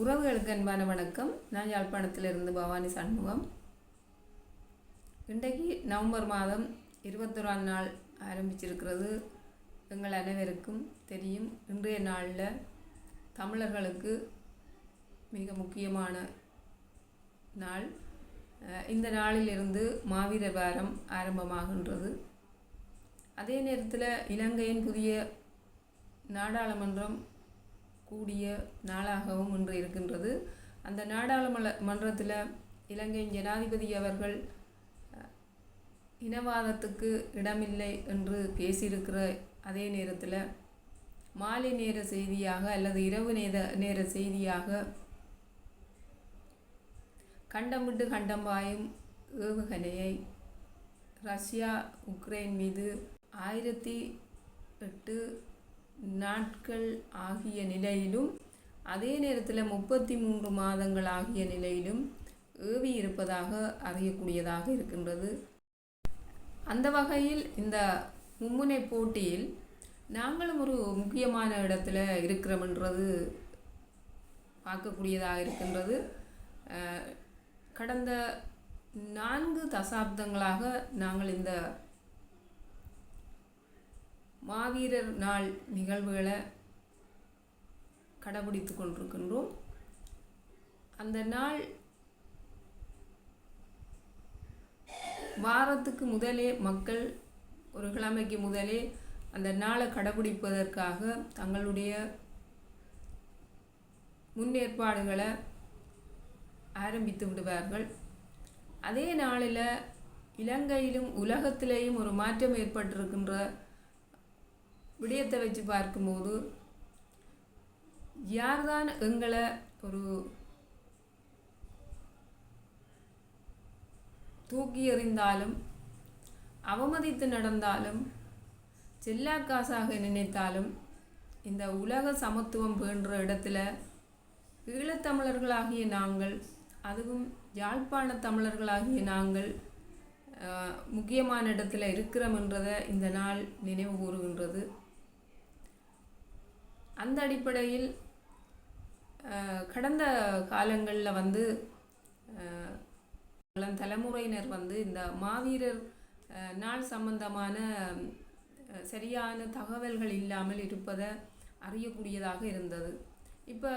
உறவுகளுக்கு அன்பான வணக்கம். நான் யாழ்ப்பாணத்திலிருந்து பவானி சண்முகம். இன்றைக்கு நவம்பர் மாதம் இருபத்தொராம் நாள் ஆரம்பிச்சிருக்கிறது. எங்கள் அனைவருக்கும் தெரியும் இன்றைய நாளில் தமிழர்களுக்கு மிக முக்கியமான நாள். இந்த நாளிலிருந்து மாவீரர் வாரம் ஆரம்பமாகின்றது. அதே நேரத்தில் இலங்கையின் புதிய நாடாளுமன்றம் கூடிய நாளாகவும் இன்று இருக்கின்றது. அந்த நாடாளுமன்ற மன்றத்தில் இலங்கையின் ஜனாதிபதி அவர்கள் இனவாதத்துக்கு இடமில்லை என்று பேசியிருக்கிற அதே நேரத்தில் மாலை நேர செய்தியாக அல்லது இரவு நேர நேர செய்தியாக கண்டம் விட்டு கண்டம் பாயும் ஏவுகணையை ரஷ்யா உக்ரைன் மீது ஆயிரத்தி எட்டு நாட்கள் ஆகிய நிலையிலும் அதே நேரத்தில் முப்பத்தி மூன்று மாதங்கள் ஆகிய நிலையிலும் ஏவி இருப்பதாக அறியக்கூடியதாக இருக்கின்றது. அந்த வகையில் இந்த மும்முனை போட்டியில் நாங்களும் ஒரு முக்கியமான இடத்துல இருக்கிறோம்ன்றது பார்க்கக்கூடியதாக இருக்கின்றது. கடந்த நான்கு தசாப்தங்களாக நாங்கள் இந்த மாவீரர் நாள் நிகழ்வுகளை கடைபிடித்து கொண்டிருக்கின்றோம். அந்த நாள் வாரத்துக்கு முதலே மக்கள் ஒரு கிழமைக்கு முதலே அந்த நாளை கடைபிடிப்பதற்காக தங்களுடைய முன்னேற்பாடுகளை ஆரம்பித்து விடுவார்கள். அதே நாளில் இலங்கையிலும் உலகத்திலேயும் ஒரு மாற்றம் ஏற்பட்டிருக்கின்ற விடயத்தை வச்சு பார்க்கும்போது யார்தான் எங்களை ஒரு தூக்கி எறிந்தாலும் அவமதித்து நடந்தாலும் செல்லாக்காசாக நினைத்தாலும் இந்த உலக சமத்துவம் வேண்ட இடத்துல ஈழத்தமிழர்களாகிய நாங்கள் அதுவும் யாழ்ப்பாண தமிழர்களாகிய நாங்கள் முக்கியமான இடத்துல இருக்கிறோம்ன்றதை இந்த நாள் நினைவு கூறுகின்றது. அந்த அடிப்படையில் கடந்த காலங்களில் வந்து தலைமுறையினர் வந்து இந்த மாவீரர் நாள் சம்பந்தமான சரியான தகவல்கள் இல்லாமல் இருப்பதை அறியக்கூடியதாக இருந்தது. இப்போ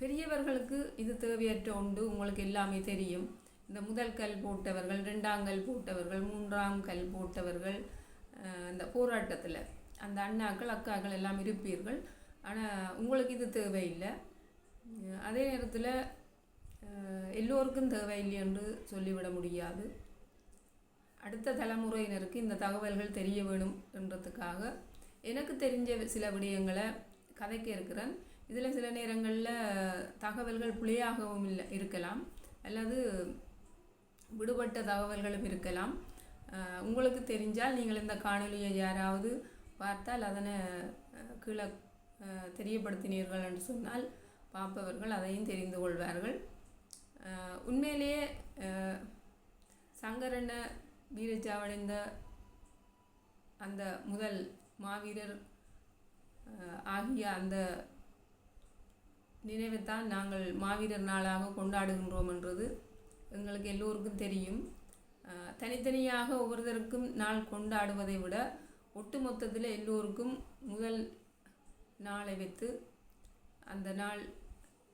பெரியவர்களுக்கு இது தேவையற்ற உண்டு உங்களுக்கு எல்லாமே தெரியும். இந்த முதல் கல் போட்டவர்கள் ரெண்டாம் கல் போட்டவர்கள் மூன்றாம் கல் போட்டவர்கள் இந்த போராட்டத்தில். அந்த அண்ணாக்கள் அக்காக்கள் எல்லாம் இருப்பீர்கள். ஆனால் உங்களுக்கு இது தேவையில்லை. அதே நேரத்தில் எல்லோருக்கும் தேவையில்லை என்று சொல்லிவிட முடியாது. அடுத்த தலைமுறையினருக்கு இந்த தகவல்கள் தெரிய வேணும் என்றதுக்காக எனக்கு தெரிஞ்ச சில விடயங்களை கதைக்க இருக்கிறேன். இதில் சில நேரங்களில் தகவல்கள் புளியாகவும் இல்லை இருக்கலாம். அல்லது விடுபட்ட தகவல்களும் இருக்கலாம். உங்களுக்கு தெரிஞ்சால் நீங்கள் இந்த காணொலியை யாராவது பார்த்தால் அதனை கீழே தெரியப்படுத்தினீர்கள் என்று சொன்னால் பார்ப்பவர்கள் அதையும் தெரிந்து கொள்வார்கள். உண்மையிலேயே சங்கரனை சங்கரன வீரச்சாவடைந்த அந்த முதல் மாவீரர் ஆகிய அந்த நினைவைத்தான் நாங்கள் மாவீரர் நாளாக கொண்டாடுகின்றோம் என்றது எங்களுக்கு எல்லோருக்கும் தெரியும். தனித்தனியாக ஒவ்வொருத்தருக்கும் நாள் கொண்டாடுவதை விட ஒட்டுமொத்தத்தில் எல்லோருக்கும் முதல் நாளை வைத்து அந்த நாள்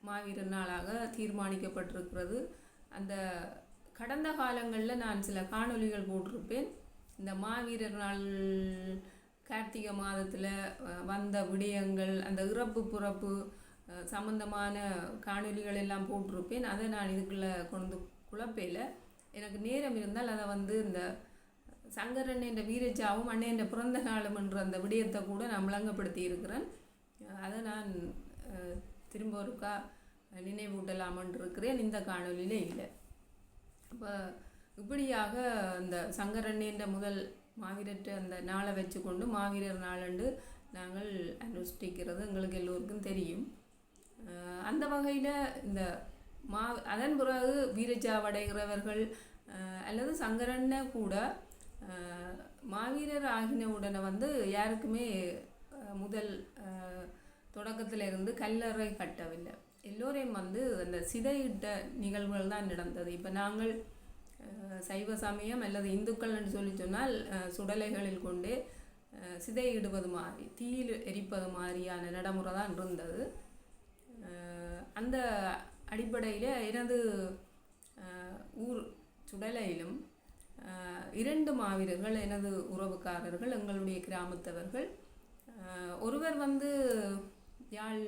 மாவீரர் நாளாக தீர்மானிக்கப்பட்டிருக்கிறது. அந்த கடந்த காலங்களில் நான் சில காணொலிகள் போட்டிருப்பேன். இந்த மாவீரர் நாள் கார்த்திகை மாதத்தில் வந்த விடயங்கள் அந்த இறப்பு பிறப்பு சம்பந்தமான காணொளிகள் எல்லாம் போட்டிருப்பேன். அதை நான் இதுக்குள்ளே கொண்டு குழப்பையில் எனக்கு நேரம் இருந்தால் அதை வந்து இந்த சங்கரன் என்ற வீரஜாவும் அண்ணன் என்ற பிறந்த காலம் என்ற அந்த விடயத்தை கூட நான் விளங்கப்படுத்தி இருக்கிறேன் அதை நான் திரும்ப ஒருக்கா நினைவூட்டலாமன்று இருக்கிறேன். இந்த காணொலியிலே இல்லை. அப்போ இப்படியாக அந்த சங்கரன் என்ற முதல் மாவீரற்ற அந்த நாளை வச்சுக்கொண்டு மாவீரர் நாளண்டு நாங்கள் அனுஷ்டிக்கிறது எங்களுக்கு எல்லோருக்கும் தெரியும். அந்த வகையில் இந்த மா அதன் பிறகு வீரஜாவடைகிறவர்கள் அல்லது சங்கரன்ன கூட மாவீரர் ஆகின உடனே வந்து யாருக்குமே முதல் தொடக்கத்தில் இருந்து கல்லறை கட்டவில்லை. எல்லோரையும் வந்து அந்த சிதையிட்ட நிகழ்வுகள் தான் நடந்தது. இப்போ நாங்கள் சைவ சமயம் அல்லது இந்துக்கள் என்று சொல்லி சொன்னால் சுடலைகளில் கொண்டே சிதையிடுவது மாதிரி தீயில் எரிப்பது மாதிரியான நடைமுறை தான் இருந்தது. அந்த அடிப்படையில் எனது ஊர் சுடலையிலும் இரண்டு மாவீரர்கள் எனது உறவுக்காரர்கள் எங்களுடைய கிராமத்தவர்கள். ஒருவர் வந்து யாழ்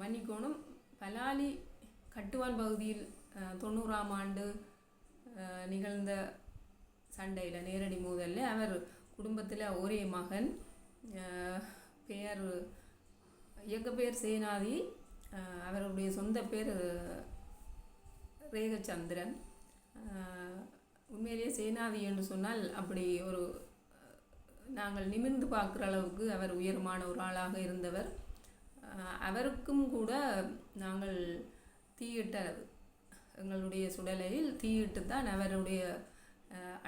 மன்னிக்கோணும் பலாலி கட்டுவான் பகுதியில் தொண்ணூறாம் ஆண்டு நிகழ்ந்த சண்டையில் நேரடி மோதலில் அவர் குடும்பத்தில் ஒரே மகன். பெயர் இயக்க பெயர் சேனாதி. அவருடைய சொந்த பேர் ரேகச்சந்திரன். உண்மையிலேயே சேனாதி என்று சொன்னால் அப்படி ஒரு நாங்கள் நிமிர்ந்து பார்க்குற அளவுக்கு அவர் உயரமான ஒரு ஆளாக இருந்தவர். அவருக்கும் கூட நாங்கள் தீயிட்ட எங்களுடைய சுடலையில் தீயிட்டு தான் அவருடைய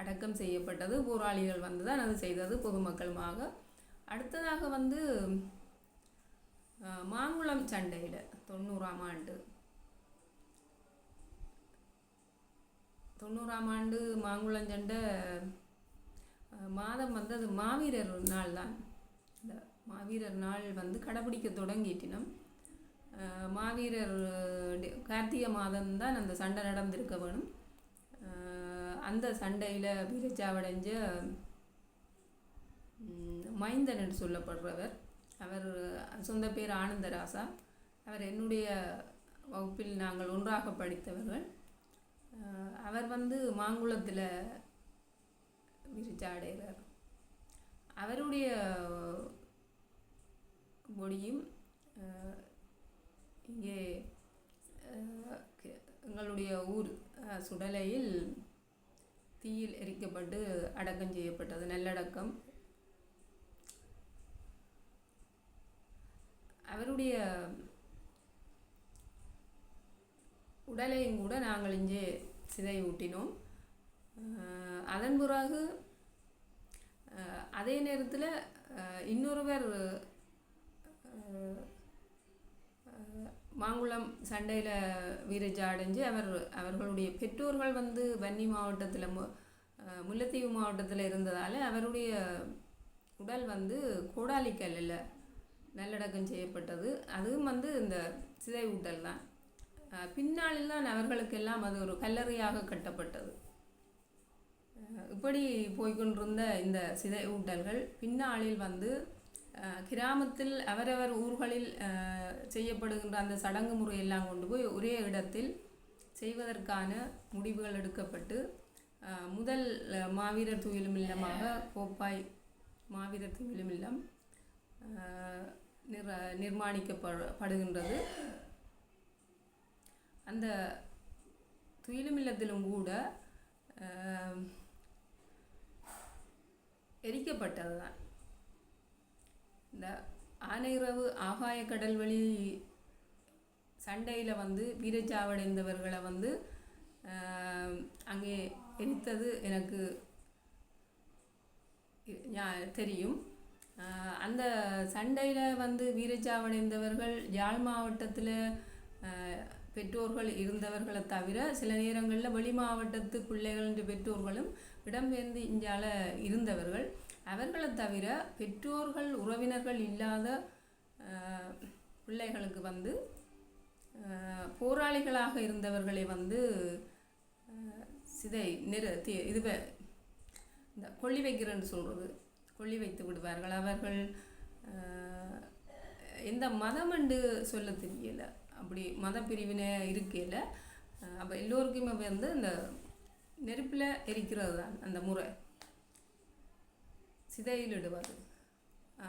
அடக்கம் செய்யப்பட்டது. போராளிகள் வந்து தான் அது செய்தது பொதுமக்களுமாக. அடுத்ததாக வந்து மாங்குளம் சண்டையில் தொண்ணூறாம் ஆண்டு தொண்ணூறாம் ஆண்டு மாங்குளஞ்சண்டை மாதம் வந்து அது மாவீரர் நாள் தான். இந்த மாவீரர் நாள் வந்து கடைப்பிடிக்க தொடங்கிட்டினம். மாவீரர் கார்த்திகை மாதம் தான் அந்த சண்டை நடந்திருக்க வேணும். அந்த சண்டையில் வீரச்சாவடைஞ்ச மைந்தன் என்று சொல்லப்படுறவர். அவர் சொந்த பேர் ஆனந்தராசா. அவர் என்னுடைய வகுப்பில் நாங்கள் ஒன்றாக படித்தவர்கள். அவர் வந்து மாங்குளத்தில் விரிச்சாடைகிறார் அவருடைய பொடியும் இங்கே எங்களுடைய ஊர் சுடலையில் தீயில் எரிக்கப்பட்டு அடக்கம் செய்யப்பட்டது நல்லடக்கம். அவருடைய உடலையும் கூட நாங்கள் இங்கே சிதை ஊட்டினோம் அதன் பிறகு அதே நேரத்தில் இன்னொருவர் மாங்குளம் சண்டையில் வீரஜா அடைஞ்சு அவர் அவர்களுடைய பெற்றோர்கள் வந்து வன்னி மாவட்டத்தில் மு முல்லைத்தீவு மாவட்டத்தில் இருந்ததால் அவருடைய உடல் வந்து கோடாலிக்கல்லில் நல்லடக்கம் செய்யப்பட்டது. அதுவும் வந்து இந்த சிதை ஊட்டல் தான். பின்னாளில் தான் அவர்களுக்கெல்லாம் அது ஒரு கல்லறையாக கட்டப்பட்டது. இப்படி போய்க்கொண்டிருந்த இந்த சிதை ஊட்டல்கள் பின்னாளில் வந்து கிராமத்தில் அவரவர் ஊர்களில் செய்யப்படுகின்ற அந்த சடங்கு முறையெல்லாம் கொண்டு போய் ஒரே இடத்தில் செய்வதற்கான முடிவுகள் எடுக்கப்பட்டு முதல் மாவீரர் துயிலும் இல்லமாக கோப்பாய் மாவீரர் துயிலும் இல்லம் நிர் நிர்மாணிக்கப்படுகின்றது அந்த துயிலும் இல்லத்திலும் கூட எரிக்கப்பட்டது தான் இந்த ஆனையிறவு ஆகாய கடல்வழி சண்டையில் வந்து வீரச்சாவடைந்தவர்களை வந்து அங்கே எரித்தது எனக்கு தெரியும். அந்த சண்டையில் வந்து வீரச்சாவடைந்தவர்கள் யாழ் மாவட்டத்தில் பெற்றோர்கள் இருந்தவர்களை தவிர சில நேரங்களில் வெளி மாவட்டத்து பிள்ளைகள் என்ற பெற்றோர்களும் இடம்பெயர்ந்து இஞ்சால இருந்தவர்கள். அவர்களை தவிர பெற்றோர்கள் உறவினர்கள் இல்லாத பிள்ளைகளுக்கு வந்து போராளிகளாக இருந்தவர்களை வந்து சிதை நிறு இது இந்த கொள்ளி வைக்கிறேன்னு சொல்கிறது கொள்ளி வைத்து விடுவார்கள். அவர்கள் எந்த மதம் என்று சொல்ல தெரியலை. அப்படி மத பிரிவினை இருக்கையில் அப்போ எல்லோருக்குமே வந்து இந்த நெருப்பில் எரிக்கிறது தான் அந்த முறை. சிதையிலிடுவது.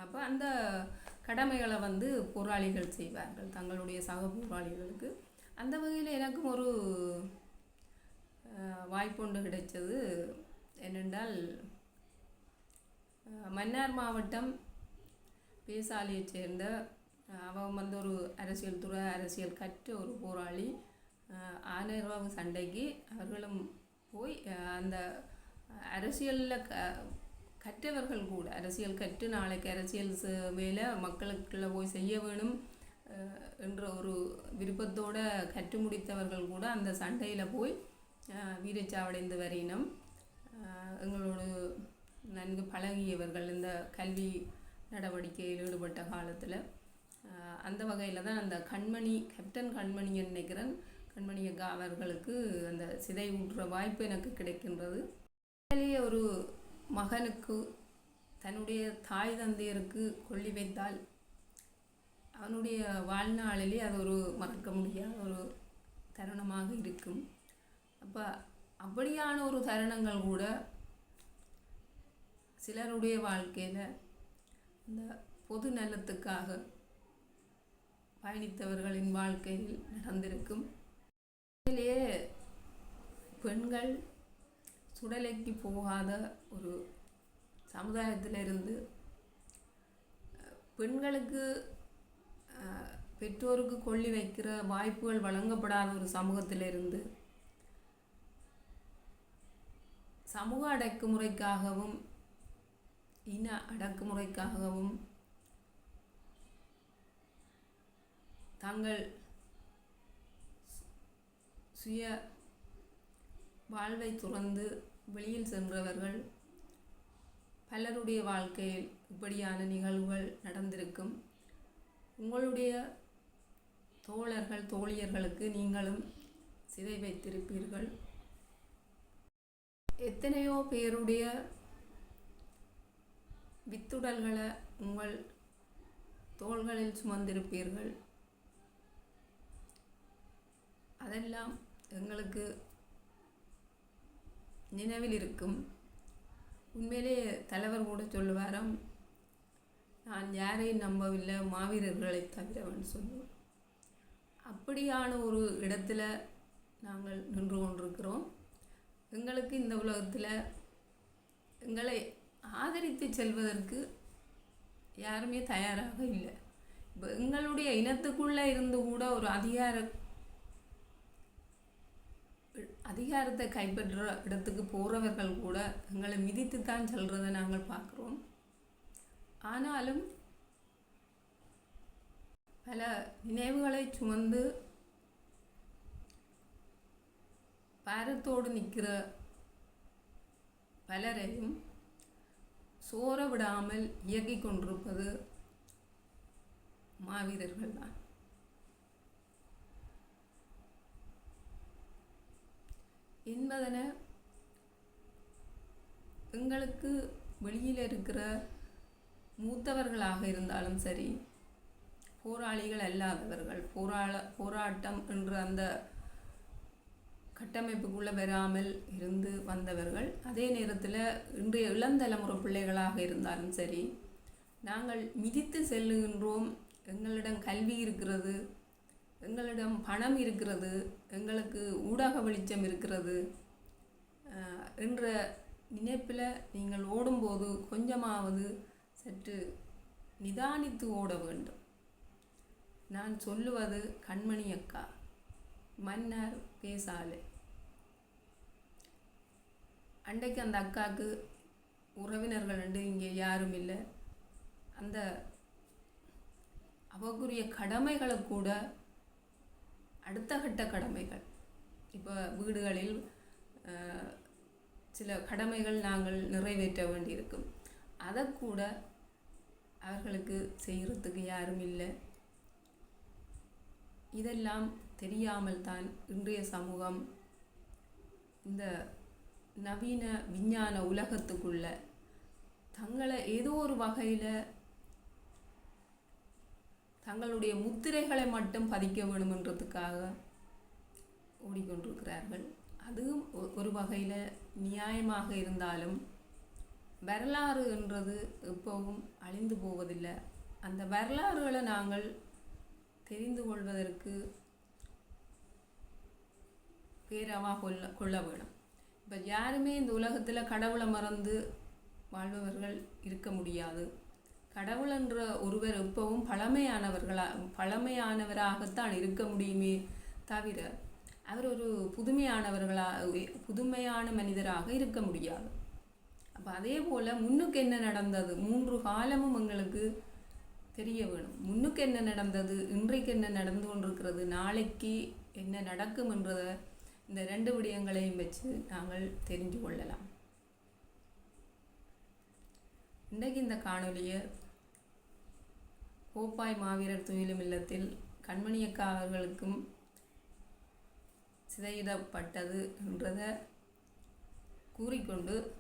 அப்போ அந்த கடமைகளை வந்து போராளிகள் செய்வார்கள் தங்களுடைய சக போராளிகளுக்கு. அந்த வகையில் எனக்கும் ஒரு வாய்ப்புண்டு கிடைச்சது என்னென்றால் மன்னார் மாவட்டம் பேசாலியைச் சேர்ந்த அவன் வந்து ஒரு அரசியல் துறை அரசியல் கற்ற ஒரு போராளி. அஹ், சண்டைக்கு அவர்களும் போய் அந்த அரசியலில் க கற்றவர்கள் கூட அரசியல் கற்று நாளைக்கு அரசியல் வேலை மக்களுக்குள்ளே போய் செய்ய வேணும் என்ற ஒரு விருப்பத்தோடு கற்று முடித்தவர்கள் கூட அந்த சண்டையில் போய் வீரச்சாவடைந்து வரினம் எங்களோடு நன்கு பழகியவர்கள் இந்த கல்வி நடவடிக்கையில் ஈடுபட்ட காலத்தில். அந்த வகையில் தான் அந்த கண்மணி கேப்டன் கண்மணியன் நினைக்கிறேன் கண்மணியக்கா அவர்களுக்கு அந்த சிதை ஊட்டுற வாய்ப்பு எனக்கு கிடைக்கின்றது. உண்மையிலேயே ஒரு மகனுக்கு தன்னுடைய தாய் தந்தையருக்கு கொள்ளி வைத்தால் அவனுடைய வாழ்நாளிலே அது ஒரு மறக்க முடியாத ஒரு தருணமாக இருக்கும். அப்போ அப்படியான ஒரு தருணங்கள் கூட சிலருடைய வாழ்க்கையில் இந்த பொது நலத்துக்காக பயணித்தவர்களின் வாழ்க்கையில் நடந்திருக்கும். உண்மையிலேயே பெண்கள் சுடலைக்கு போகாத ஒரு சமுதாயத்திலிருந்து இருந்து பெண்களுக்கு பெற்றோருக்கு கொள்ளி வைக்கிற வாய்ப்புகள் வழங்கப்படாத ஒரு சமூகத்திலிருந்து சமூக அடக்குமுறைக்காகவும் இன அடக்குமுறைக்காகவும் தங்கள் சுய வாழ்வை துறந்து வெளியில் சென்றவர்கள் பலருடைய வாழ்க்கையில் இப்படியான நிகழ்வுகள் நடந்திருக்கும். உங்களுடைய தோழர்கள் தோழியர்களுக்கு நீங்களும் சிதை வைத்திருப்பீர்கள். எத்தனையோ பேருடைய வித்துடல்களை உங்கள் தோள்களில் சுமந்திருப்பீர்கள். அதெல்லாம் எங்களுக்கு நினைவில் இருக்கும். உண்மையிலே தலைவர் கூட சொல்லுவாராம் நான் யாரையும் நம்பவில்லை மாவீரர்களை தவிரவன் சொல்லுவோம் அப்படியான ஒரு இடத்துல நாங்கள் நின்று கொண்டிருக்கிறோம். எங்களுக்கு இந்த உலகத்தில் எங்களை ஆதரித்து செல்வதற்கு யாருமே தயாராக இல்லை. இப்போ எங்களுடைய இனத்துக்குள்ளே இருந்து கூட ஒரு அதிகார அதிகாரத்தை கைப்பற்ற இடத்துக்கு போகிறவர்கள் கூட எங்களை மிதித்து தான் செல்றதை நாங்கள் பார்க்குறோம். ஆனாலும் பல நினைவுகளை சுமந்து பாரத்தோடு நிற்கிற பலரையும் சோற விடாமல் இயக்கிக் கொண்டிருப்பது மாவீரர்கள் தான் என்பதனை எங்களுக்கு வெளியில் இருக்கிற மூத்தவர்களாக இருந்தாலும் சரி போராளிகள் அல்லாதவர்கள் போராள போராட்டம் என்ற அந்த கட்டமைப்புக்குள்ளே வராமல் இருந்து வந்தவர்கள் அதே நேரத்தில் இன்றைய இளந்தலைமுறை பிள்ளைகளாக இருந்தாலும் சரி நாங்கள் மிதித்து செல்லுகின்றோம். எங்களிடம் கல்வி இருக்கிறது. எங்களிடம் பணம் இருக்கிறது எங்களுக்கு ஊடக வெளிச்சம் இருக்கிறது என்ற நினைப்பில் நீங்கள் ஓடும்போது கொஞ்சமாவது சற்று நிதானித்து ஓட வேண்டும். நான் சொல்லுவது கண்மணி அக்கா மன்னர் பேசாலே அன்றைக்கு அந்த அக்காவுக்கு உறவினர்கள் ரெண்டு இங்கே யாரும் இல்லை. அந்த அவக்குரிய கடமைகளை கூட அடுத்த கட்ட கடமைகள். இப்போ வீடுகளில் சில கடமைகள் நாங்கள் நிறைவேற்ற வேண்டியிருக்கும். அதை கூட அவர்களுக்கு செய்கிறதுக்கு யாரும் இல்லை. இதெல்லாம் தெரியாமல் தான் இன்றைய சமூகம் இந்த நவீன விஞ்ஞான உலகத்துக்குள்ள தங்களை ஏதோ ஒரு வகையில் தங்களுடைய முத்திரைகளை மட்டும் பதிக்க வேணுமென்றதுக்காக ஓடிக்கொண்டிருக்கிறார்கள். அதுவும் ஒ- ஒரு வகையில் நியாயமாக இருந்தாலும் வரலாறு என்றது எப்பவும் அழிந்து போவதில்லை. அந்த வரலாறுகளை நாங்கள் தெரிந்து கொள்வதற்கு பேரவாக கொள்ள கொள்ள வேணும். இப்போ யாருமே இந்த உலகத்தில் கடவுளை மறந்து வாழ்பவர்கள் இருக்க முடியாது. கடவுள் என்ற ஒருவர் எப்பவும் பழமையானவர்களா பழமையானவராகத்தான் இருக்க முடியுமே தவிர அவர் ஒரு புதுமையானவர்களா புதுமையான மனிதராக இருக்க முடியாது. அப்போ அதே போல் முன்னுக்கு என்ன நடந்தது? மூன்று காலமும் எங்களுக்கு தெரிய வேணும். முன்னுக்கு என்ன நடந்தது? இன்றைக்கு என்ன நடந்து கொண்டிருக்கிறது? நாளைக்கு என்ன நடக்கும் என்றதை இந்த ரெண்டு விடயங்களையும் வச்சு நாங்கள் தெரிஞ்சு கொள்ளலாம். இன்றைக்கு இந்த காணொலியை கோப்பாய் மாவீரர் துயிலும் இல்லத்தில் கண்மணியக்கா அவர்களுக்கும் சிதையிடப்பட்டது என்றதை கூறிக்கொண்டு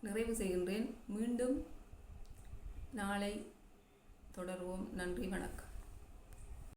நிறைவு செய்கின்றேன். மீண்டும் நாளை தொடர்வோம். நன்றி வணக்கம்.